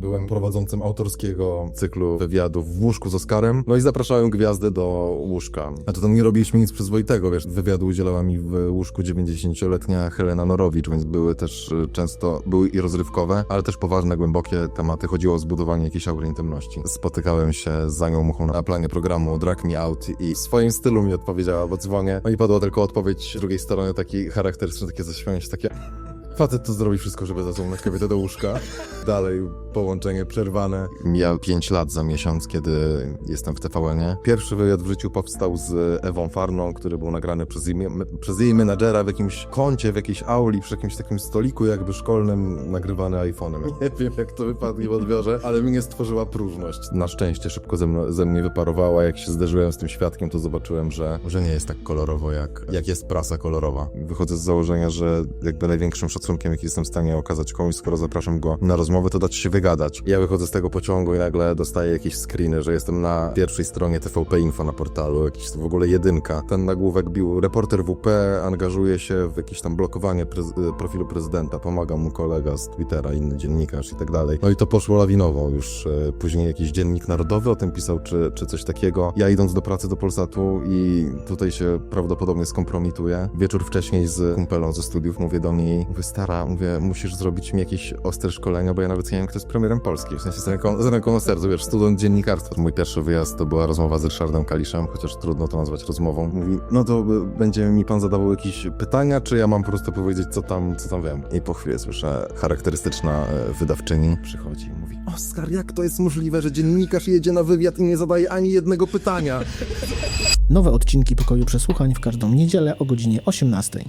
Byłem prowadzącym autorskiego cyklu wywiadów w łóżku z Oskarem, no i zapraszałem gwiazdy do łóżka. A to tam nie robiliśmy nic przyzwoitego, wiesz, wywiadu udzielała mi w łóżku 90-letnia Helena Norowicz, więc były też y, często, były i rozrywkowe, ale też poważne, głębokie tematy. Chodziło o zbudowanie jakiejś aury intymności. Spotykałem się z Zanią Muchą na planie programu Drag Me Out i w swoim stylu mi odpowiedziała, bo dzwonię, no i padła tylko odpowiedź z drugiej strony, taki charakterystyczny, takie zaśmianie się, takie... Facet to zrobi wszystko, żeby zasunąć kobietę do łóżka. Dalej połączenie przerwane. Mija 5 lat za miesiąc, kiedy jestem w TVN-ie. Pierwszy wywiad w życiu powstał z Ewą Farną, który był nagrany przez jej, przez jej menadżera w jakimś kącie, w jakiejś auli, przy jakimś takim stoliku jakby szkolnym, nagrywany iPhone'em. Nie wiem, jak to wypadnie w odbiorze, ale mnie stworzyła próżność. Na szczęście szybko ze, mną, ze mnie wyparowała. Jak się zderzyłem z tym świadkiem, to zobaczyłem, że, że nie jest tak kolorowo, jak, jak jest prasa kolorowa. Wychodzę z założenia, że jakby największym szacunkiem, jaki jestem w stanie okazać komuś, skoro zapraszam go na rozmowę, to dać się wygadać. Ja wychodzę z tego pociągu i nagle dostaję jakieś screeny, że jestem na pierwszej stronie TVP Info na portalu, jakiś w ogóle jedynka. Ten nagłówek bił reporter WP, angażuje się w jakieś tam blokowanie prez- profilu prezydenta, pomaga mu kolega z Twittera, inny dziennikarz i tak dalej. No i to poszło lawinowo. Już e, później jakiś dziennik narodowy o tym pisał, czy, czy coś takiego. Ja idąc do pracy do Polsatu i tutaj się prawdopodobnie skompromituję. Wieczór wcześniej z kumpelą ze studiów mówię do niej, mówię, stara, mówię, musisz zrobić mi jakieś ostre szkolenia, bo ja nawet nie wiem, kto jest premierem Polski. W sensie z ręką, z ręką na sercu, wiesz, student dziennikarstwa. Mój pierwszy wyjazd to była rozmowa z Ryszardem Kaliszem, chociaż trudno to nazwać rozmową. Mówi, no to będzie mi pan zadawał jakieś pytania, czy ja mam po prostu powiedzieć, co tam, co tam wiem. I po chwili słyszę charakterystyczna e, wydawczyni przychodzi i mówi, Oskar, jak to jest możliwe, że dziennikarz jedzie na wywiad i nie zadaje ani jednego pytania? Nowe odcinki Pokoju Przesłuchań w każdą niedzielę o godzinie 18.